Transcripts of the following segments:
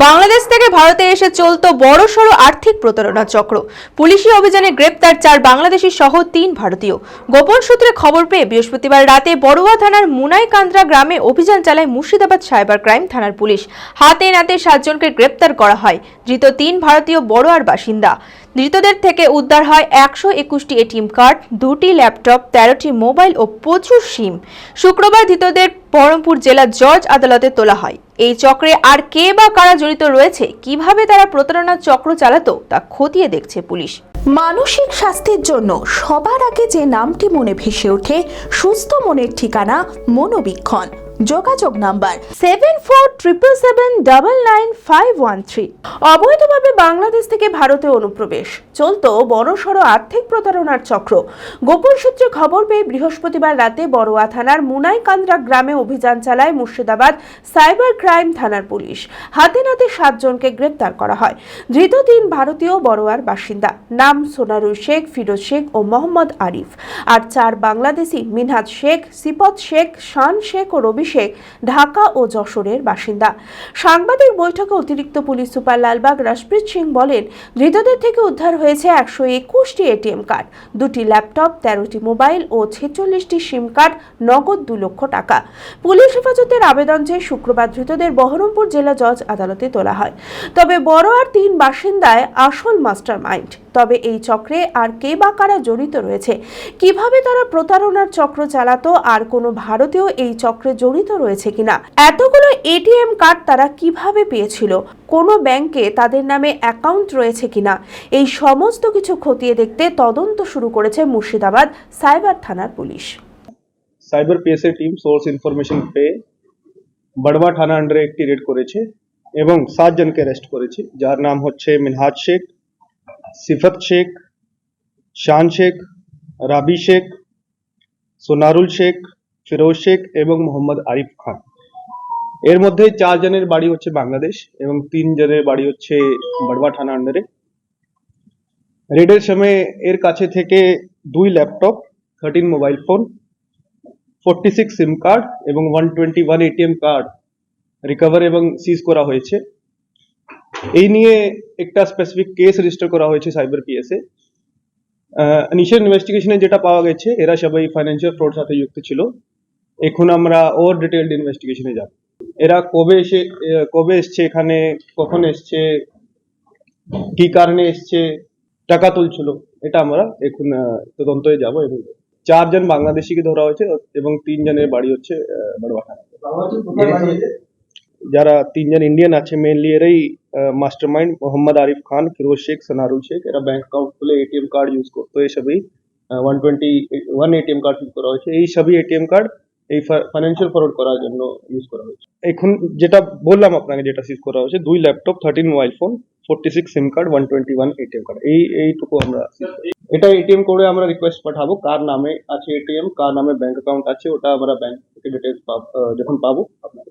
বাংলাদেশ থেকে ভারতে এসে চলতো বড়সড় আর্থিক প্রতারণা চক্র। পুলিশি অভিযানে গ্রেপ্তার চার বাংলাদেশি সহ তিন ভারতীয়। গোপন সূত্রে খবর পেয়ে বৃহস্পতিবার রাতে বড়ুয়া থানার মুনাইকান্দ্রা গ্রামে অভিযান চালায় মুর্শিদাবাদ সাইবার ক্রাইম থানার পুলিশ। হাতে নাতে সাতজনকে গ্রেপ্তার করা হয়, ধৃত তিন ভারতীয় বড়োয়ার বাসিন্দা। ধৃতদের থেকে উদ্ধার হয় একশো একুশটি এটিএম কার্ড, দুটি ল্যাপটপ, তেরোটি মোবাইল ও প্রচুর সিম। শুক্রবার ধৃতদের বহরমপুর জেলা জজ আদালতে তোলা হয়। এই চক্রে আর কে বা কারা জড়িত রয়েছে, কীভাবে তারা প্রতারণার চক্র চালাতো, তা খতিয়ে দেখছে পুলিশ। মানসিক স্বাস্থ্যের জন্য সবার আগে যে নামটি মনে ভেসে ওঠে, সুস্থ মনের ঠিকানা মনোবীক্ষণ। যোগাযোগ number seven four triple seven double nine five one three অবৈধভাবে বাংলাদেশ থেকে ভারতে অনুপ্রবেশ। চলতো বড়সড় আর্থিক প্রতারণার চক্র। গোপন সূত্রে খবর পেয়ে বৃহস্পতিবার রাতে বড়োয়া থানার মুনাইকান্দ্রা গ্রামে অভিযান চালায় মুর্শিদাবাদ সাইবার ক্রাইম থানার পুলিশ। হাতে নাতে সাতজনকে গ্রেপ্তার করা হয়। ধৃত তিন ভারতীয় বড়োয়ার বাসিন্দা। নাম সোনারুল শেখ, ফিরোজ শেখ ও মোহাম্মদ আরিফ। আর চার বাংলাদেশি, মিনহাজ শেখ, সিপত শেখ, শান শেখ ও রবি শেখ ঢাকা ও যশোরের বাসিন্দা। সাংবাদিক বৈঠকে অতিরিক্ত পুলিশ সুপার লালবাগ রাজপ্রীত সিং বলেন, ধৃতদের থেকে উদ্ধার হয়েছে একশো একুশটি এটিএম কার্ড, দুটি ল্যাপটপ, তেরোটি মোবাইল ও ছেচল্লিশটি সিম কার্ড, নগদ দু লক্ষ টাকা। পুলিশ হেফাজতের আবেদন চেয়ে শুক্রবার ধৃতদের বহরমপুর জেলা জজ আদালতে তোলা হয়। তবে বড় আর তিন বাসিন্দায় আসল মাস্টার মাইন্ড তবে এই চক্রে আর কে বা কারা জড়িত রয়েছে? কীভাবে তারা প্রতারণার চক্র চালাতো? আর কোনো ভারতীয় এই চক্রে জড়িত রয়েছে কিনা? এতগুলো এটিএম কার্ড তারা কীভাবে পেয়েছিল? কোনো ব্যাংকে তাদের নামে অ্যাকাউন্ট রয়েছে কিনা? এই সমস্ত কিছু খতিয়ে দেখতে তদন্ত শুরু করেছে মুর্শিদাবাদ সাইবার থানার পুলিশ। সাইবার পিএসএ টিম সোর্স ইনফরমেশন পেয়ে বড়বা থানা আন্ডারে একটি রেড করেছে এবং সাত জনকে অ্যারেস্ট করেছে, যার নাম হচ্ছে মিনহাজ শেখ সিফত শেখ, শান শেখ, রাবি শেখ, সোনারুল শেখ, ফিরোজ শেখ এবং মোহাম্মদ আরিফ খান। এর মধ্যে চার জনের বাড়ি হচ্ছে বাংলাদেশ এবং তিন জনের বাড়ি হচ্ছে বড়বা থানা আন্ডারে। রেডের সময় এর কাছে থেকে দুই laptop thirteen mobile phone forty six SIM card এবং one twenty one ATM card recover এবং সিজ করা হয়েছে। এই নিয়ে একটা স্পেসিফিক কেস রেজিস্টার করা হয়েছে সাইবার পিএসে ইনিশিয়াল ইনভেস্টিগেশনে যেটা পাওয়া গেছে এরা সবাই ফাইন্যান্সিয়াল ফ্রড সাথে যুক্ত ছিল। এখন আমরা ওর ডিটেলড ইনভেস্টিগেশনে যাব। এরা কবে এসে কবে এসছে এখানে কখন এসছে কি কারণে এসছে টাকা তুলছিল এটা আমরা এখন আহ, তদন্তে যাব এবং চারজন বাংলাদেশিকে ধরা হয়েছে এবং তিনজনের বাড়ি হচ্ছে বড়বাঠা যারা তিনজন ইন্ডিয়ান আছে মেনলি এরাই মাইন্ড মোহাম্মদ আরিফ খান ফিরোজ শেখ সনারুল শেখ এরা ব্যাংক অ্যাকাউন্ট খুলে এটিএম কার্ড ইউজ করতো এই সবই one twenty one ATM card use করা হয়েছে এই সবই এটিএম কার্ড এই ফাইন্যান্সিয়াল ফ্রড করার জন্য ইউজ করা হয়েছে এখন যেটা বললাম আপনাকে যেটা সিজ করা হয়েছে দুই laptop thirteen mobile phone forty six SIM card one twenty one ATM card এই এইটুকু আমরা এটা এটিএম করে আমরা রিকোয়েস্ট পাঠাবো কার নামে আছে এটিএম কার নামে ব্যাংক অ্যাকাউন্ট আছে ওটা আমরা ব্যাংক থেকে ডিটেলস যখন পাবো আপনাকে।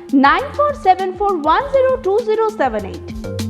9474102078.